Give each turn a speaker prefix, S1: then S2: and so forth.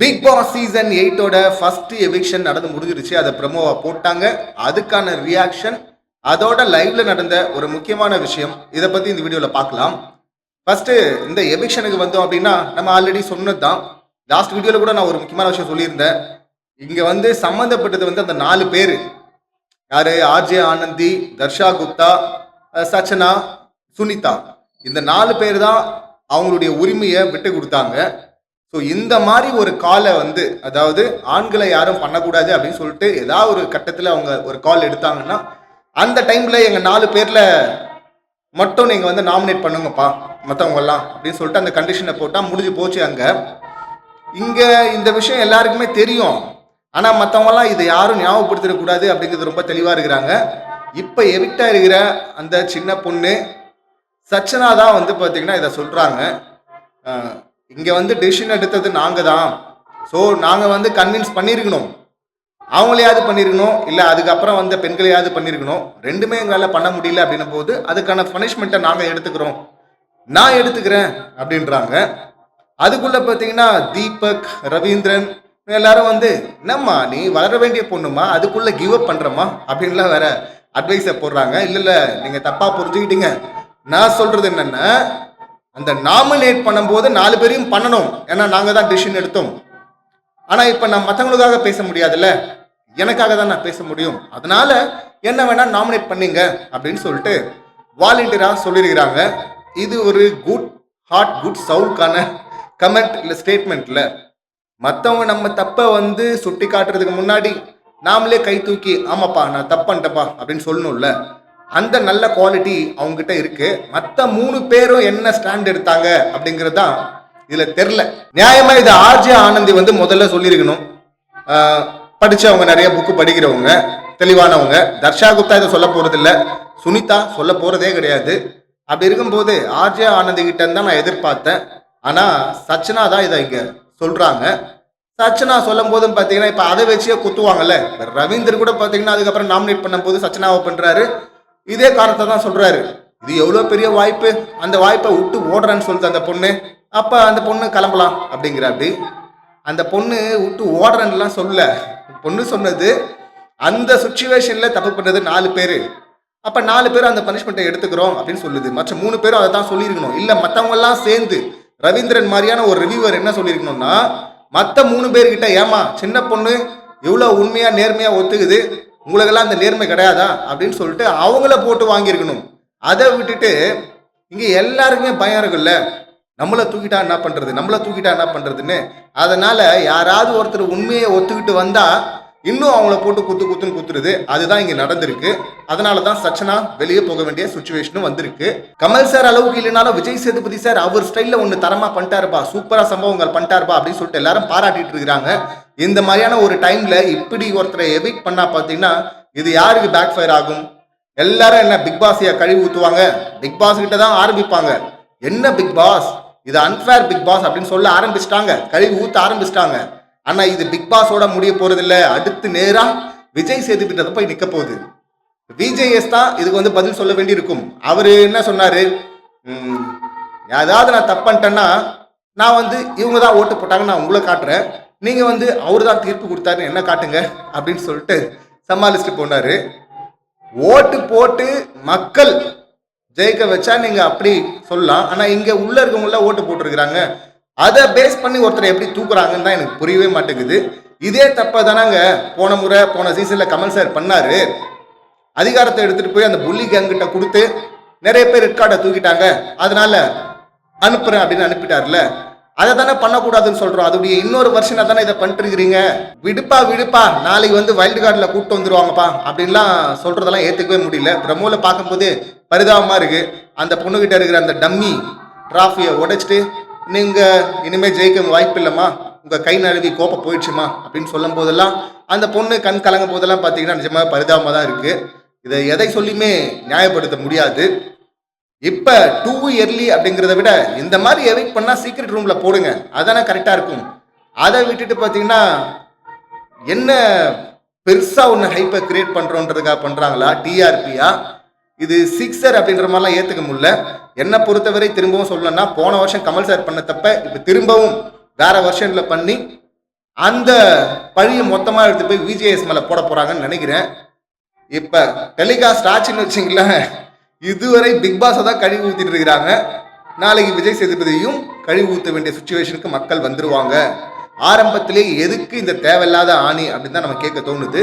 S1: Big Boss season எயிட்டோட first eviction நடந்து முடிஞ்சிருச்சு. அதை ப்ரமோவா போட்டாங்க. அதுக்கான ரியாக்ஷன் அதோட லைவ்ல நடந்த ஒரு முக்கியமான விஷயம். இதை பத்தி இந்த வீடியோல பார்க்கலாம். ஃபர்ஸ்ட் இந்த எவிக்ஷனுக்கு வந்தோம் அப்படின்னா நம்ம ஆல்ரெடி சொன்னது தான் லாஸ்ட் வீடியோல கூட நான் ஒரு முக்கியமான விஷயம் சொல்லியிருந்தேன். இங்க வந்து சம்மந்தப்பட்டது வந்து அந்த நாலு பேர். யாரு? ஆர்ஜே ஆனந்தி தர்ஷா குப்தா சச்சனா சுனிதா. இந்த நாலு பேர் தான் அவங்களுடைய உரிமையை விட்டு கொடுத்தாங்க. ஸோ இந்த மாதிரி ஒரு காலை வந்து அதாவது ஆண்களை யாரும் பண்ணக்கூடாது அப்படின்னு சொல்லிட்டு ஏதாவது ஒரு கட்டத்தில் அவங்க ஒரு கால் எடுத்தாங்கன்னா அந்த டைமில் எங்கள் நாலு பேரில் மட்டும் நீங்கள் வந்து நாமினேட் பண்ணுங்கப்பா மற்றவங்கெல்லாம் அப்படின்னு சொல்லிட்டு அந்த கண்டிஷனை போட்டால் முடிஞ்சு போச்சு அங்கே. இங்கே இந்த விஷயம் எல்லாருக்குமே தெரியும். ஆனால் மற்றவங்கலாம் இதை யாரும் ஞாபகப்படுத்திடக்கூடாது அப்படிங்கிறது ரொம்ப தெளிவாக இருக்கிறாங்க. இப்போ எவிக்டாக இருக்கிற அந்த சின்ன பொண்ணு சச்சனா தான் வந்து பார்த்தீங்கன்னா இதை சொல்கிறாங்க இங்கே வந்து டிசிஷன் எடுத்தது நாங்கள் தான் ஸோ நாங்கள் வந்து கன்வின்ஸ் பண்ணியிருக்கணும் அவங்களையாவது பண்ணியிருக்கணும் இல்லை அதுக்கப்புறம் வந்த பெண்களையாவது பண்ணியிருக்கணும் ரெண்டுமே எங்களால் பண்ண முடியல அப்படின்னும் போது அதுக்கான பனிஷ்மெண்ட்டை நாங்கள் எடுத்துக்கிறோம். நான் எடுத்துக்கிறேன் அப்படின்றாங்க. அதுக்குள்ளே பார்த்தீங்கன்னா தீபக் ரவீந்திரன் எல்லாரும் வந்து என்னம்மா நீ வளர வேண்டிய பொண்ணுமா? அதுக்குள்ளே கிவ் அப் பண்ணுறம்மா அப்படின்லாம் வேற அட்வைஸை போடுறாங்க. இல்லை இல்லை நீங்கள் தப்பாக புரிஞ்சுக்கிட்டீங்க. நான் சொல்கிறது என்னென்னா அந்த நாமினேட் பண்ணும்போது நாலு பேரையும் பண்ணணும். ஏன்னா நாங்கள் தான் டிசிஷன் எடுத்தோம். ஆனால் இப்போ நான் மற்றவங்களுக்காக பேச முடியாதுல்ல? எனக்காக தான் நான் பேச முடியும். அதனால என்ன வேணா நாமினேட் பண்ணீங்க அப்படின்னு சொல்லிட்டு வாலண்டியராக சொல்லியிருக்கிறாங்க. இது ஒரு குட் ஹார்ட் குட் சவுல்கான கமெண்ட் இல்லை ஸ்டேட்மெண்ட்ல மற்றவங்க நம்ம தப்பை வந்து சுட்டி காட்டுறதுக்கு முன்னாடி நாமளே கை தூக்கி ஆமாப்பா நான் தப்பன்ட்டப்பா அப்படின்னு சொல்லணும்ல. அந்த நல்ல குவாலிட்டி அவங்ககிட்ட இருக்கு. மற்ற மூணு பேரும் என்ன ஸ்டாண்ட் எடுத்தாங்க அப்படிங்கிறது தான் இதுல தெரில நியாயமா இது ஆர்ஜே ஆனந்தி வந்து முதல்ல சொல்லியிருக்கணும். படிச்சவங்க நிறைய புக்கு படிக்கிறவங்க தெளிவானவங்க. தர்ஷா குப்தா இதை சொல்ல போறதில்ல. சுனிதா சொல்ல போறதே கிடையாது. அப்படி இருக்கும்போது ஆர்ஜே ஆனந்தி கிட்ட தான் நான் எதிர்பார்த்தேன். ஆனா சச்சனா தான் இதை இங்க சொல்றாங்க. சச்சனா சொல்லும் போதும் பார்த்தீங்கன்னா இப்போ அதை வச்சே குத்துவாங்கல்ல. ரவீந்தர் கூட பார்த்தீங்கன்னா அதுக்கப்புறம் நாமினேட் பண்ணும்போது சச்சனாவை பண்றாரு. இதே காரணத்தை தான் சொல்கிறாரு இது எவ்வளோ பெரிய வாய்ப்பு? அந்த வாய்ப்பை விட்டு ஓடுறேன்னு சொல்லுது அந்த பொண்ணு அப்போ அந்த பொண்ணு கிளம்பலாம் அப்படிங்கிறாரு. அந்த பொண்ணு விட்டு ஓடுறேன்னுலாம் சொல்ல பொண்ணு சொன்னது அந்த சுச்சுவேஷனில் தப்பு பண்ணது நாலு பேர். அப்போ நாலு பேர் அந்த பனிஷ்மெண்ட்டை எடுத்துக்கிறோம் அப்படின்னு சொல்லுது. மற்ற மூணு பேரும் அதை தான் சொல்லியிருக்கணும். இல்லை மற்றவங்கெல்லாம் சேர்ந்து ரவீந்திரன் மாதிரியான ஒரு ரிவ்யூவர் என்ன சொல்லியிருக்கணும்னா மற்ற மூணு பேர்கிட்ட ஏமா சின்ன பொண்ணு எவ்வளோ உண்மையாக நேர்மையாக ஒத்துக்குது? உங்களுக்கெல்லாம் அந்த நேர்மை கிடையாதா அப்படின்னு சொல்லிட்டு அவங்கள போட்டு வாங்கியிருக்கணும். அதை விட்டுட்டு இங்கே எல்லாருக்குமே பயம் இருக்குல்ல? நம்மளை தூக்கிட்டா என்ன பண்ணுறது நம்மளை தூக்கிட்டா என்ன பண்ணுறதுன்னு அதனால் யாராவது ஒருத்தர் உண்மையை ஒத்துக்கிட்டு வந்தால் இன்னும் அவங்கள போட்டு குத்து குத்துன்னு குத்துறது அதுதான் இங்க நடந்திருக்கு. அதனால தான் சச்சனா வெளியே போக வேண்டிய சுச்சுவேஷனும் வந்திருக்கு. கமல் சார் அளவுக்கு இல்லைனாலும் விஜய் சேதுபதி சார் அவர் ஸ்டைலில் ஒன்று தரமா பண்ணிட்டாருப்பா. சூப்பரா சம்பவங்கள் பண்ணிட்டாருப்பா அப்படின்னு சொல்லிட்டு எல்லாரும் பாராட்டிட்டு இருக்கிறாங்க. இந்த மாதிரியான ஒரு டைம்ல இப்படி ஒருத்தரை எவிக் பண்ணா பார்த்தீங்கன்னா இது யாருக்கு பேக் ஃபயர் ஆகும்? எல்லாரும் என்ன பிக் பாஸையா கழுவி ஊத்துவாங்க? பிக் பாஸ் கிட்ட தான் ஆரம்பிப்பாங்க. என்ன பிக் பாஸ் இது அன்ஃபேர் பிக் பாஸ் அப்படின்னு சொல்ல ஆரம்பிச்சிட்டாங்க. கழுவி ஊத்த ஆரம்பிச்சிட்டாங்க. ஆனா இது பிக் பாஸோட முடிய போறது இல்ல அடுத்து நேரா விஜய் சேதுபதி போய் நிக்க போகுது. விஜேஎஸ் தான் இதுக்கு வந்து பதில் சொல்ல வேண்டியிருக்கும். அவரு என்ன சொன்னாரு? ஏதாவது நான் தப்பன்ட்டேன்னா நான் வந்து இவங்க தான் ஓட்டு போட்டாங்க நான் உங்களை காட்டுறேன். நீங்க வந்து அவரு தான் தீர்ப்பு கொடுத்தாருன்னு என்ன காட்டுங்க? அப்படின்னு சொல்லிட்டு சமாளிச்சுட்டு போனாரு. ஓட்டு போட்டு மக்கள் ஜெயிக்க வச்சா நீங்க அப்படி சொல்லலாம். ஆனா இங்க உள்ள இருக்கவங்கள ஓட்டு போட்டிருக்கிறாங்க. அதை பேஸ் பண்ணி ஒருத்தர் எப்படி தூக்குறாங்கன்னு தான் எனக்கு புரியவே மாட்டேங்குது. இதே தப்பை தானாங்க போன முறை போன சீசனில் கமல் சார் பண்ணார். அதிகாரத்தை எடுத்துகிட்டு போய் அந்த புள்ளி கேங்கிட்ட கொடுத்து நிறைய பேர் ரெட் கார்டை தூக்கிட்டாங்க. அதனால அனுப்புறேன் அப்படின்னு அனுப்பிட்டார்ல. அதை தானே பண்ணக்கூடாதுன்னு சொல்றோம். அதோடைய இன்னொரு வருஷனா தானே இதை பண்ணிட்டுருக்கிறீங்க. விடுப்பா விடுப்பா நாளைக்கு வந்து வைல்டு கார்டில் கூப்பிட்டு வந்துருவாங்கப்பா அப்படின்லாம் சொல்றதெல்லாம் ஏற்றுக்கவே முடியல. பிரமோல பார்க்கும்போது பரிதாபமா இருக்கு. அந்த பொண்ணுகிட்ட இருக்கிற அந்த டம்மி டிராஃபியை உடைச்சிட்டு நீங்கள் இனிமேல் ஜெயிக்க வாய்ப்பு இல்லைம்மா உங்க கை நழுவி கோப்பை போயிடுச்சுமா அப்படின்னு சொல்லும் போதெல்லாம் அந்த பொண்ணு கண் கலங்க போதெல்லாம் பார்த்தீங்கன்னா நிஜமாக பரிதாபமாக தான் இருக்குது இதை எதை சொல்லியுமே நியாயப்படுத்த முடியாது. இப்போ டூ இயர்லி அப்படிங்கிறத விட இந்த மாதிரி எவிக் பண்ணால் சீக்ரெட் ரூமில் போடுங்க. அதானே கரெக்டாக இருக்கும். அதை விட்டுட்டு பார்த்தீங்கன்னா என்ன பெருசாக ஒன்று ஹைப்பை கிரியேட் பண்ணுறோன்றதுக்காக பண்ணுறாங்களா டிஆர்பியா இது சிக்ஸர் அப்படின்ற மாதிரிலாம் ஏற்றுக்க முடியல. என்னை பொறுத்தவரை திரும்பவும் சொல்லணும்னா போன வருஷம் கமல் சார் பண்ண தப்ப இப்போ திரும்பவும் வேற வருஷன்ல பண்ணி அந்த பழியை மொத்தமாக எடுத்து போய் விஜேஎஸ் மேலே போட போகிறாங்கன்னு நினைக்கிறேன். இப்போ டெலிகாஸ்ட் ஆச்சுன்னு வச்சுங்களேன் இதுவரை பிக் பாஸை தான் கழிவு ஊற்றிட்டு இருக்கிறாங்க. நாளைக்கு விஜய் சேதுபதியும் கழிவு ஊற்ற வேண்டிய சுச்சுவேஷனுக்கு மக்கள் வந்துருவாங்க. ஆரம்பத்திலே எதுக்கு இந்த தேவையில்லாத ஆணி அப்படின்னு தான் நம்ம கேட்க தோணுது.